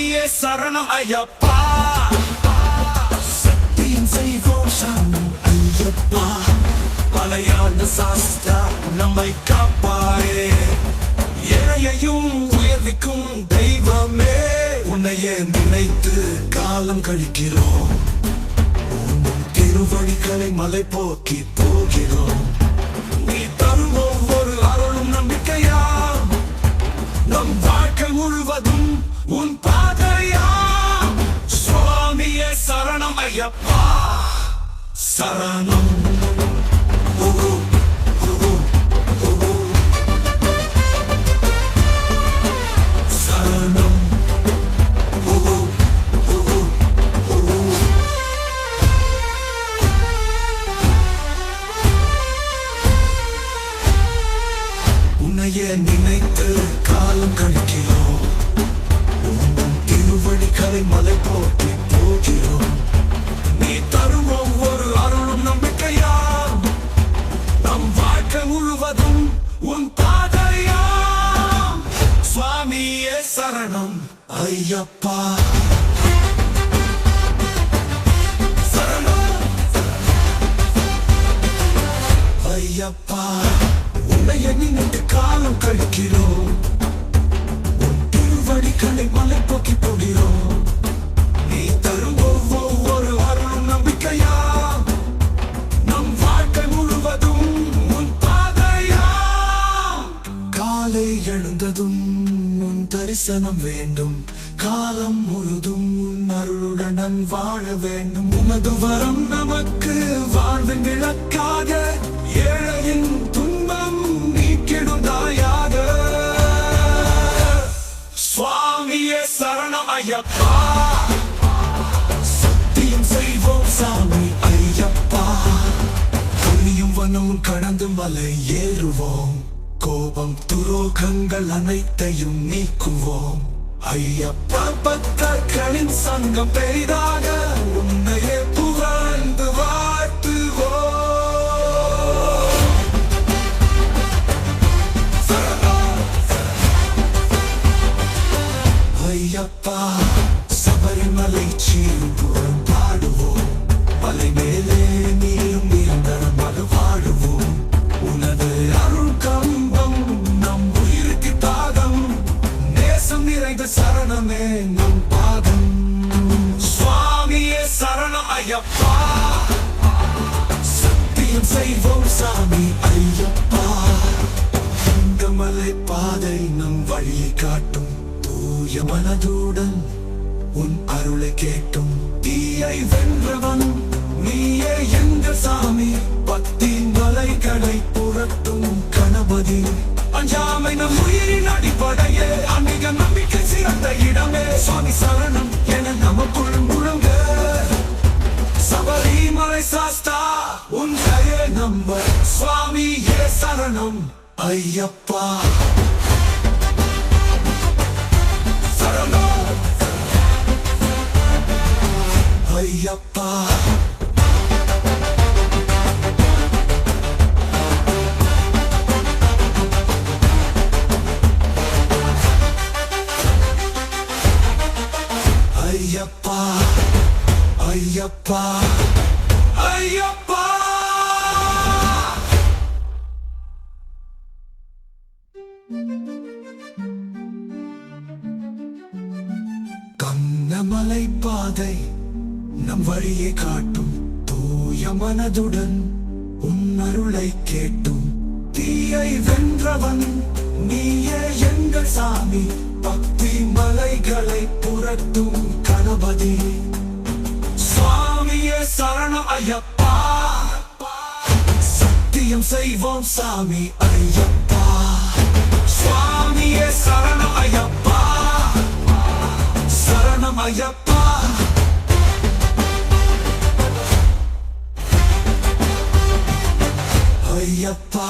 சுவாமியே சரணம் ஐயப்பா. சக்தியும் செய்வோம் சரணம் ஐயப்பா. மலையாள சாஸ்தா நம்மை காப்பாயே ஏழையையும் உயர்விக்கும் தெய்வமே. உன்னையே நினைத்து காலம் கழிக்கிறோம். திருவடிகளை மலை போக்கி போகிறோம். நீ தரும் ஒவ்வொரு அருளும் நம்பிக்கையா நம் வாழ்க்கை முழுவதும் உன் சரணம் சரணம் உகு, நினைத்து காலம் கழிக்கிறோம். திருவடி திருவழிகளை மலை போட்டி சரணம் ஐயப்பா. சரணம் ஐயப்பா உன்னை நினைத்து காலம் கழிக்கிறோம். உன் திருவடிகளை மலை போக்கி போகிறோம். நீ தரும் ஒவ்வொரு அருளும் நம்பிக்கையா? நம் வாழ்க்கை முழுவதும் உன் பாதையா? காலை எழுந்ததும் தரிசனம் வேண்டும். காலம் முழுதும் அருளுடன் வாழ வேண்டும். உமது வரம் நமக்கு வாழ்வின் விளக்காக ஏழையின் துன்பம் நீக்கிடுதாயாக சுவாமியே சரணம் ஐயப்பா. சத்தியம் செய்வோம் சாமி ஐயப்பா. புரியும் வனமும் கடந்து மலை ஏறுவோம். கோபம் துரோகங்கள் அனைத்தையும் நீக்குவோம். ஐயப்பா பக்தர்களின் சங்கம் பெரிதாக உன்னையே சரணமே நம் பாதம். சுவாமியே சரணம் ஐயப்பா. சத்தியம் செய்வோம் சாமி ஐயப்பா. இந்த மலை பாதை நம் வழியை காட்டும். தூய மனதுடன் உன் அருளை கேட்டும். தீயை வென்றவன் நீயே எங்க சாமி. பக்தி மலைகளை புரட்டும். கணபதி நம்ப. சுவாமி சரணம் ஐயப்பா. சரணம். ஐயப்பா. ஐயப்பா. ஐயப்பா. ஐயப்பா. மலை பாதை நம் வழியை காட்டும். தூய மனதுடன் உன் அருளை கேட்டும். தீயை வென்றவன் நீயே எங்கள் சாமி. பக்தி மலைகளை புரட்டும் கணபதி. சுவாமியே சரண ஐயப்பா. சத்தியம் செய்வோம் சாமி ஐயப்பா. சுவாமியே சரண ஐயப்பா. சரணம் ஐயப்பா ஐயப்பா